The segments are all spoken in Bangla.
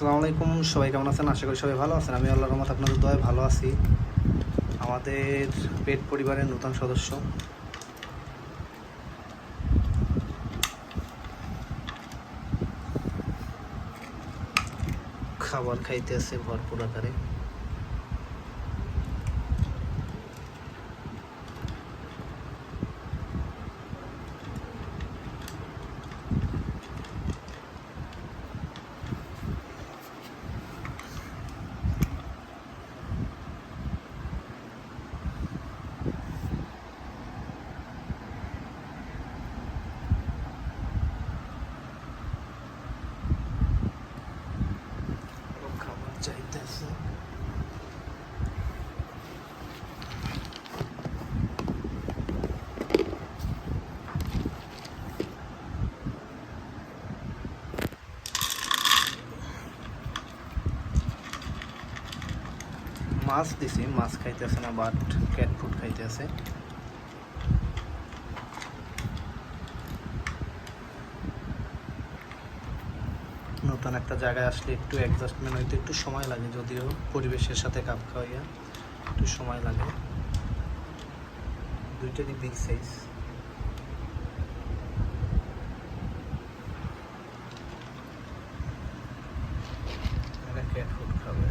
আসসালামু আলাইকুম, সবাই কেমন আছেন? আশা করি সবাই ভালো আছেন। আমি আল্লাহর রহমত আপনাদের দয় ভালো আছি। আমাদের পেট পরিবারের নতুন সদস্য। খাবার খাইতে আছে ভরপুর আকারে খাবার চাইতে আছে মাছ দিছি, মাছ খাইতেছে না বাট ক্যাট ফুড খাইতেছে নতুন একটা জায়গায় আসলে একটু অ্যাডজাস্টমেন্ট হইতে একটু সময় লাগে, যদিও পরিবেশের সাথে কাপ খাওয়াইয়া একটু সময় লাগে। দুইটারই বিগ সাইজ এরা ক্যাট ফুড খাবে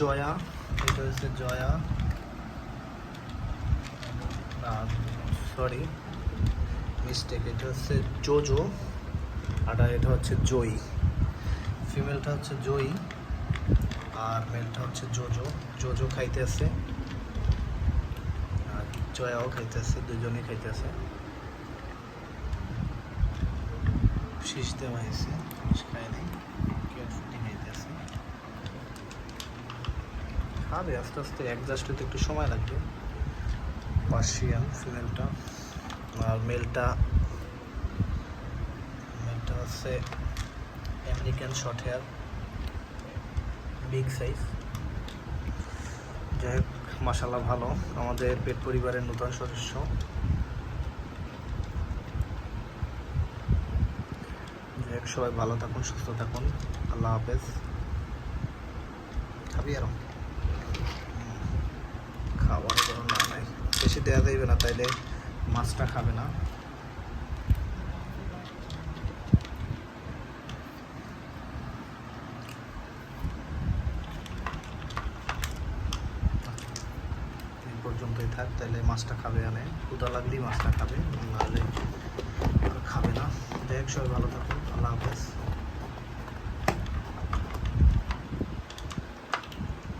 জয়া, এটা হচ্ছে জয়া। না সরি মিস্টেক এটা হচ্ছে জোজো, আর এটা হচ্ছে জয়ী। ফিমেলটা হচ্ছে জয়ী, আর মেলটা হচ্ছে জোজো। জোজো খাইতেছে, আর জয়াও খাইতেছে, দুজনেই খাইতেছে। শীষ দেওয়া হয়েছে খায় নাই খাবে, আস্তে আস্তে অ্যাডজাস্ট হতে একটু সময় লাগবে। পার্সিয়ান ফিমেলটা, আর মেলটা মেলটা হচ্ছে American short hair big size যাই হোক মাসাল্লাহ ভালো, আমাদের পেট পরিবারের নতুন সদস্য। সবাই ভালো থাকুন, সুস্থ থাকুন। আল্লাহ হাফেজ। খাবি আরও খাবার কোনো না নাই বেশি দেওয়া যাইবে না তাইলে মাছটা খাবে না। পর্যন্তই থাক তাইলে মাছটা খাবে আনে ক্ষুদা লাগলেই মাছটা খাবে নাহলে আর খাবে না দেখ সবাই ভালো থাকুন আল্লাহ হাফেজ